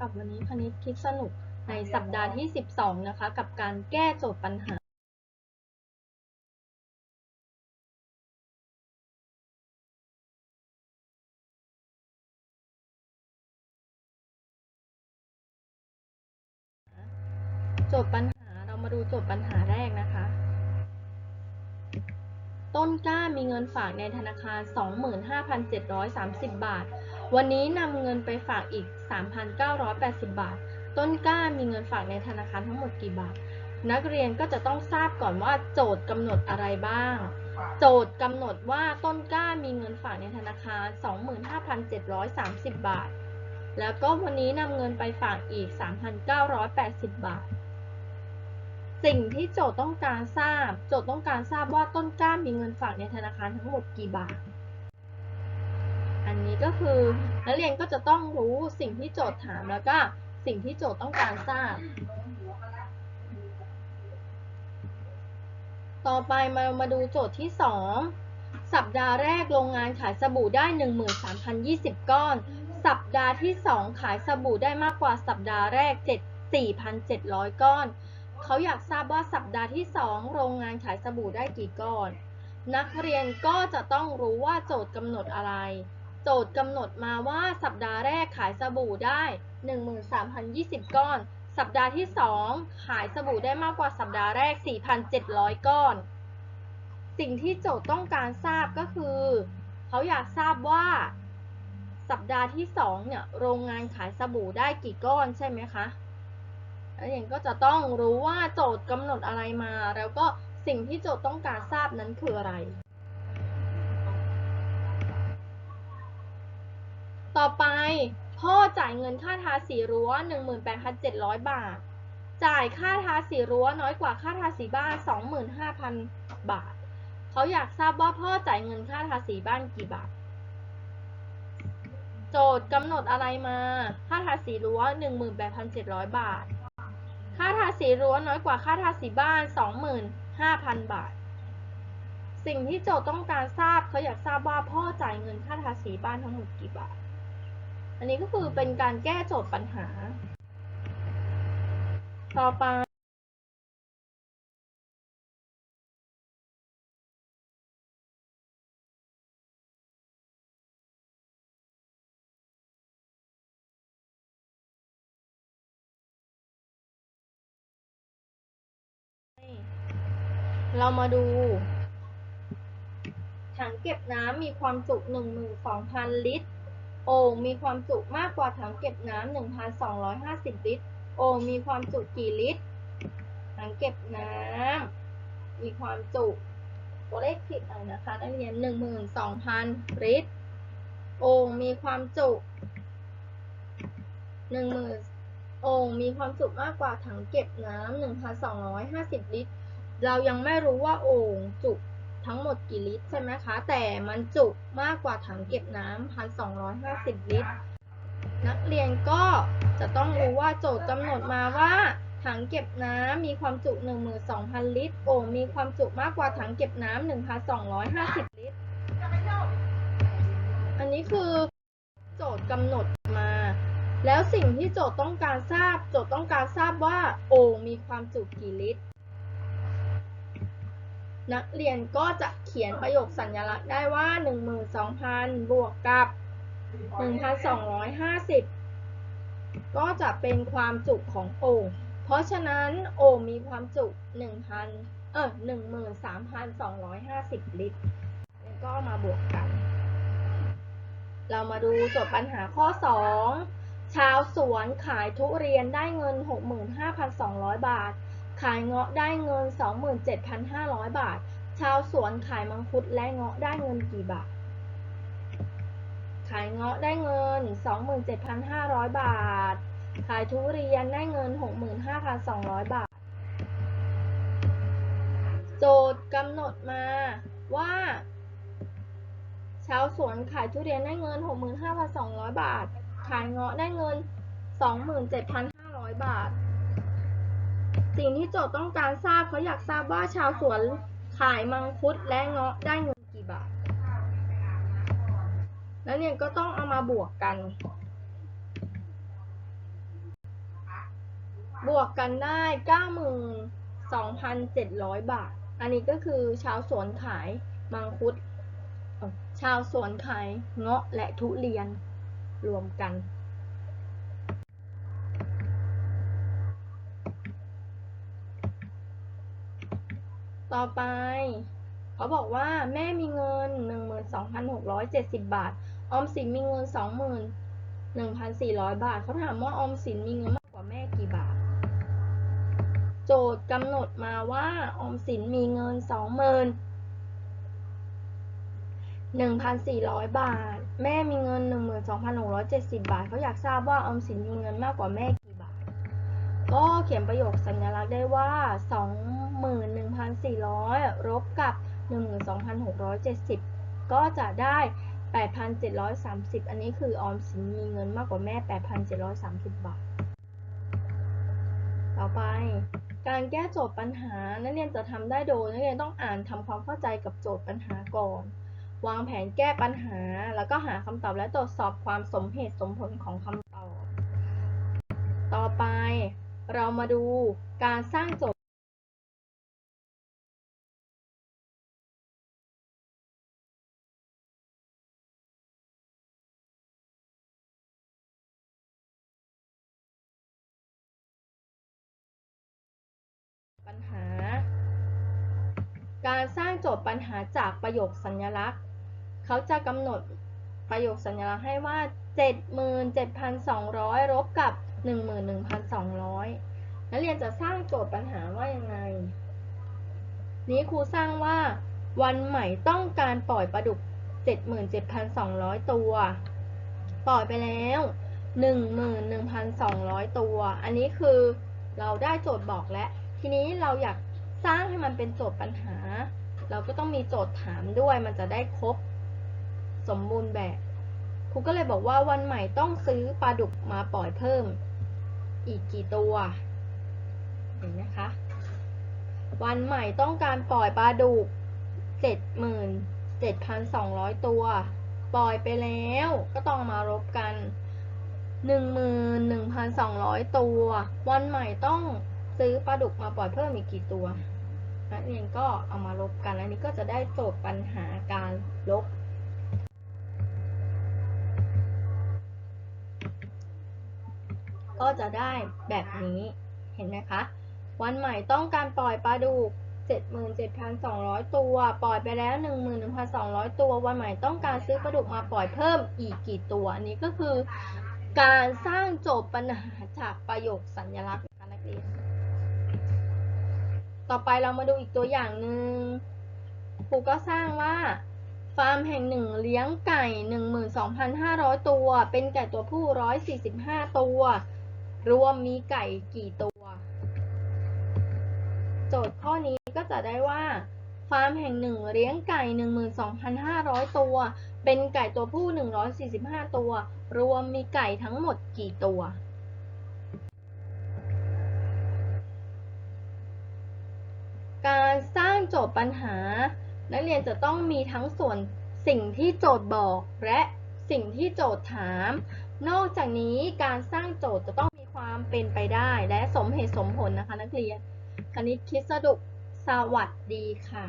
กับวันนี้คณิตคิดสนุกในสัปดาห์ที่ 12 นะคะ กับการแก้โจทย์ปัญหาโจทย์ปัญหาเรามาดูโจทย์ปัญหาแรกนะคะ ต้นกล้ามีเงินฝากในธนาคาร 25,730 บาท วันนี้นำเงินไปฝากอีก 3,980 บาท ต้นกล้ามีเงินฝากในธนาคารทั้งหมดกี่บาท นักเรียนก็จะต้องทราบก่อนว่าโจทย์กำหนดอะไรบ้าง โจทย์กำหนดว่าต้นกล้ามีเงินฝากในธนาคาร 25,730 บาท แล้วก็วันนี้นำเงินไปฝากอีก 3,980 บาท สิ่งที่โจทย์ต้องการทราบ โจทย์ต้องการทราบว่าต้นกล้ามีเงินฝากในธนาคารทั้งหมดกี่บาทอั นี้ก็คือ นักเรียนก็จะต้องรู้สิ่งที่โจทย์ถามแล้วก็สิ่งที่โจทย์ต้องการทราบ ต่อไปมามาดูโจทย์ที่ 2 สัปดาห์แรกโรงงานขายสบู่ได้ 13,020 ก้อน สัปดาห์ที่ 2 ขายสบู่ได้มากกว่าสัปดาห์แรก 4,700 ก้อน เขาอยากทราบว่าสัปดาห์ที่ 2 โรงงานขายสบู่ได้กี่ก้อน นักเรียนก็จะต้องรู้ว่าโจทย์กำหนดอะไร โจทย์กำหนดมาว่าสัปดาห์แรกขายสบู่ได้ 13,020 ก้อน สัปดาห์ที่ 2 ขายสบู่ได้มากกว่าสัปดาห์แรก 4,700 ก้อน สิ่งที่โจทย์ต้องการทราบก็คือ เขาอยากทราบว่า สัปดาห์ที่ 2 เนี่ย โรงงานขายสบู่ได้กี่ก้อนใช่ไหมคะแล้วอย่างก็จะต้องรู้ว่าโจทย์กำหนดอะไรมา แล้วก็สิ่งที่โจทย์ต้องการทราบนั้นคืออะไร ต่อไปพ่อจ่ายเงินค่าทาสีรั้ว 18,700 บาท จ่ายค่าทาสีรั้วน้อยกว่าค่าทาสีบ้าน 25,000 บาท เขาอยากทราบว่าพ่อจ่ายเงินค่าทาสีบ้านกี่บาท โจทย์กำหนดอะไรมา ค่าทาสีรั้ว 18,700 บาท ค่าทาสีรั้วน้อยกว่าค่าทาสีบ้าน 25,000 บาท สิ่งที่โจทย์ต้องการทราบเขาอยากทราบว่าพ่อจ่ายเงินค่าทาสีบ้านทั้งหมดกี่บาท อันนี้ก็คือเป็นการแก้โจทย์ปัญหา ต่อไปเรามาดู ถังเก็บน้ำมีความจุ 12,000 ลิตร โอ่งมีความจุมากกว่าถังเก็บน้ำ1,250 ลิตร โอ่งมีความจุกี่ลิตร ถังเก็บน้ำมีความจุตัวเลขผิดหน่อยนะคะนักเรียน12,000 ลิตร โอ่งมีความจุ10,000โอ่งมีความจุมากกว่าถังเก็บน้ำ1,250 ลิตร เรายังไม่รู้ว่าโอ่งจุ ทั้งหมดกี่ลิตรใช่ไหมคะ แต่มันจุมากกว่าถังเก็บน้ำ1,250 ลิตร นักเรียนก็จะต้องรู้ว่าโจทย์กำหนดมาว่าถังเก็บน้ำมีความจุ 12,000 ลิตร โอ่งมีความจุมากกว่าถังเก็บน้ำ1,250 ลิตร อันนี้คือโจทย์กำหนดมา แล้วสิ่งที่โจทย์ต้องการทราบ โจทย์ต้องการทราบว่า โอ่งมีความจุกี่ลิตร นักเรียนก็จะเขียนประโยคสัญลักษณ์ได้ว่า 12,000 บวกกับ 1,250 ก็จะเป็นความจุของโอ่งเพราะฉะนั้นโอ่งมีความจุ1,000เออ13,250 ลิตรแล้วก็มาบวกกัน เรามาดูโจทย์ปัญหาข้อ 2 ชาวสวนขายทุเรียนได้เงิน 65,200 บาท ขายเงาะได้เงิน 27,500 บาท ชาวสวนขายมังคุดและเงาะได้เงินกี่บาท ขายเงาะได้เงิน 27,500 บาท ขายทุเรียนได้เงิน 65,200 บาท โจทย์กำหนดมาว่า ชาวสวนขายทุเรียนได้เงิน 65,200 บาท ขายเงาะได้เงิน 27,500 บาท สิ่งที่โจทย์ต้องการทราบเขาอยากทราบว่าชาวสวนขายมังคุดและเงาะได้เงินกี่บาท แล้วเนี่ยก็ต้องเอามาบวกกัน บวกกันได้เก้าหมื่นสองพันเจ็ดร้อยบาท อันนี้ก็คือชาวสวนขายมังคุด ชาวสวนขายเงาะและทุเรียนรวมกัน ต่อไป เขาบอกว่าแม่มีเงิน 12,670 บาท ออมสินมีเงิน 21,400 บาท เขาถามว่าออมสินมีเงินมากกว่าแม่กี่บาท โจทย์กำหนดมาว่าออมสินมีเงิน21,400 บาท แม่มีเงิน 12,670 บาท เขาอยากทราบว่าออมสินมีเงินมากกว่าแม่กี่บาท ก็เขียนประโยคสัญลักษณ์ได้ว่า 21,400ลบกับ 12,670 ก็จะได้ 8,730 อันนี้คือออมสินมีเงินมากกว่าแม่ 8,730 บาท ต่อไป การแก้โจทย์ปัญหา นักเรียนจะทำได้โดยนักเรียนต้องอ่านทำความเข้าใจกับโจทย์ปัญหาก่อน วางแผนแก้ปัญหา แล้วก็หาคำตอบและตรวจสอบความสมเหตุสมผลของคำตอบ ต่อไปเรามาดูการสร้างโจ การสร้างโจทย์ปัญหาจากประโยคสัญลักษณ์ เขาจะกำหนดประโยคสัญลักษณ์ให้ว่า 77,200ลบกับ 11,200 นักเรียนจะสร้างโจทย์ปัญหาว่ายังไง นี้ครูสร้างว่า วันใหม่ต้องการปล่อยปลาดุก 77,200 ตัว ปล่อยไปแล้ว 11,200 ตัว อันนี้คือเราได้โจทย์บอกแล้ว ทีนี้เราอยาก สร้างให้มันเป็นโจทย์ปัญหา เราก็ต้องมีโจทย์ถามด้วย มันจะได้ครบสมบูรณ์แบบครูก็เลยบอกว่าวันใหม่ต้องซื้อปลาดุกมาปล่อยเพิ่ม อีกกี่ตัวเห็นไหมคะ วันใหม่ต้องการปล่อยปลาดุก77,200 ตัว ปล่อยไปแล้วก็ต้องมารบกัน 11,200 ตัว วันใหม่ต้องซื้อปลาดุกมาปล่อยเพิ่มอีกกี่ตัว นักเรียนก็เอามารบกัน อันนี้ก็จะได้โจทย์ปัญหาการลบ ก็จะได้แบบนี้เห็นไหมคะ วันใหม่ต้องการปล่อยปลาดุก77,200 ตัว ปล่อยไปแล้ว 11,200 ตัว วันใหม่ต้องการซื้อปลาดุกมาปล่อยเพิ่มอีกกี่ตัว อันนี้ก็คือ การสร้างโจทย์ปัญหาจากประโยคสัญลักษณ์นะคะนักเรียน ต่อไปเรามาดูอีกตัวอย่างหนึ่งครูก็สร้างว่าฟาร์มแห่งหนึ่งเลี้ยงไก่ 12,500 ตัว เป็นไก่ตัวผู้ 145 ตัว รวมมีไก่กี่ตัว โจทย์ข้อนี้ก็จะได้ว่า ฟาร์มแห่งหนึ่งเลี้ยงไก่ 12,500 ตัว เป็นไก่ตัวผู้ 145 ตัว รวมมีไก่ทั้งหมดกี่ตัว การสร้าง โจทย์ปัญหา นักเรียนจะต้องมีทั้งส่วนสิ่งที่โจทย์บอกและสิ่งที่โจทย์ถาม นอกจากนี้การสร้างโจทย์จะต้องมีความเป็นไปได้ และสมเหตุสมผลนะคะนักเรียน คณิตคิดสรุปสวัสดีค่ะ